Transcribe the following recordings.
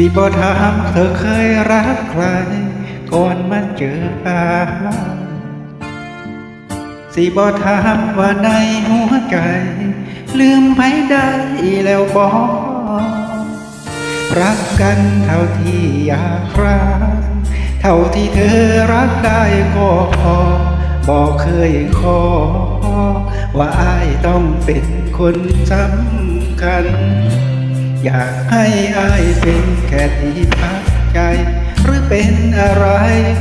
สิบ่ถามเธอเคยรักใคร ก่อนมาเจออาสิบ่ถามว่าในหัวใจ ลืมไปได้แล้วบอกรักกันเท่าที่อยากรัก เท่าที่เธอรักได้ก็พอบอกเคยขอ ว่าอายต้องเป็นคนสำคัญ อยากให้อายเป็นแค่ที่พักใจ หรือเป็นอะไร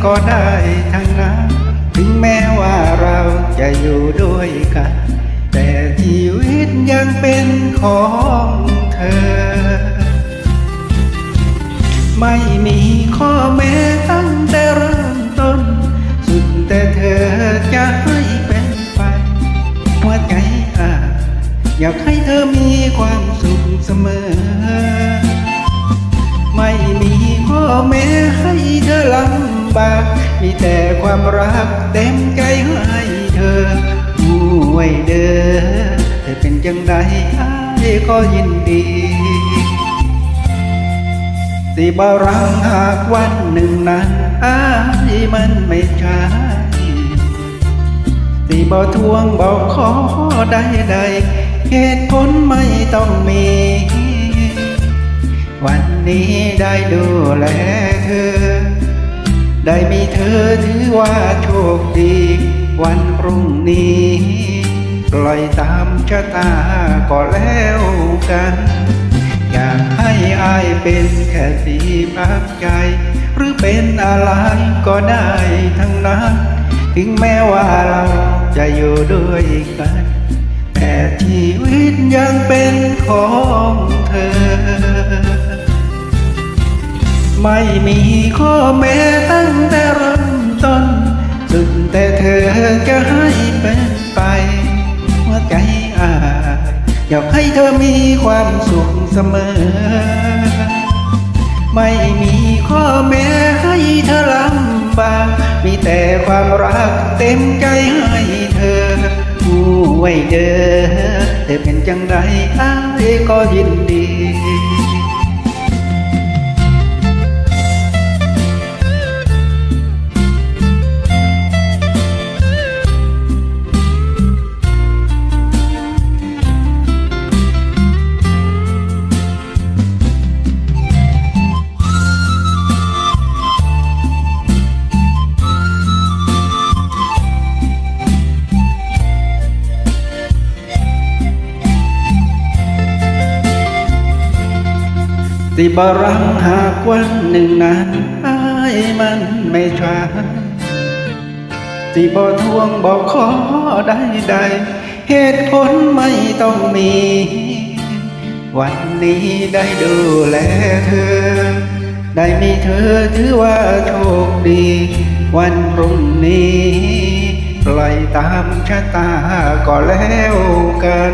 ก็ได้ทั้งนั้น ถึงแม้ว่าเราจะอยู่ด้วยกัน แต่ชีวิตยังเป็นของเธอ ไม่มีข้อแม้ อยากให้เธอมีความสุขเสมอ ไม่มีข้อแม้ให้เธอลำบาก มีแต่ความรักเต็มใจให้เธอผู้ไว้เด้อเธอเป็นจังใดอ้ายก็ยินดี สิบารังหากวันหนึ่งนั้นอ้ายมันไม่ใช่สิบ่ทวงบอกขอได้ใด เหตุผลไม่ต้องมี วันนี้ได้ดูแลเธอ ได้มีเธอถือว่าโชคดี วันพรุ่งนี้ ปล่อยตามชะตาก็แล้วกัน อยากให้อายเป็นแค่ที่พักใจ หรือเป็นอะไรก็ได้ทั้งนั้น ถึงแม้ว่าเราจะอยู่ด้วยกัน ชีวิตยังเป็นของเธอ ไม่มีข้อแม้ตั้งแต่เริ่มต้นสุดแต่เธอจะให้เป็นไปหัวใจอายอยากให้เธอมีความสุขเสมอ ไม่มีข้อแม้ให้เธอลำบากมีแต่ความรักเต็มใจให้เธอ ไว้เด้อแต่เป็นจังไดอ้ายก็ยินดี สิบรังหากวันหนึ่งนั้นอายมันไม่ใช่สิบทวงบอกขอได้ใด เหตุผลไม่ต้องมี วันนี้ได้ดูแลเธอ ได้มีเธอถือว่าโชคดี วันพรุ่งนี้ปล่อยตามชะตาก็แล้วกัน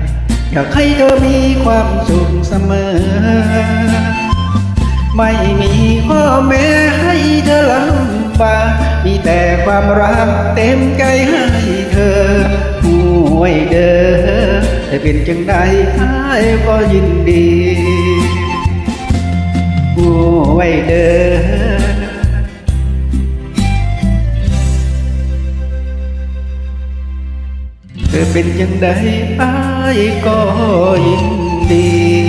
ย อยากให้เธอมีความสุขเสมอ ไม่มีข้อแม้ให้เธอลำบากมีแต่ความรักเต็มใจให้เธอผู้ไว้เด้อแต่เป็นจังใดอ้ายก็ยินดี เธอเป็นยังไงอ้ายก็ยินดี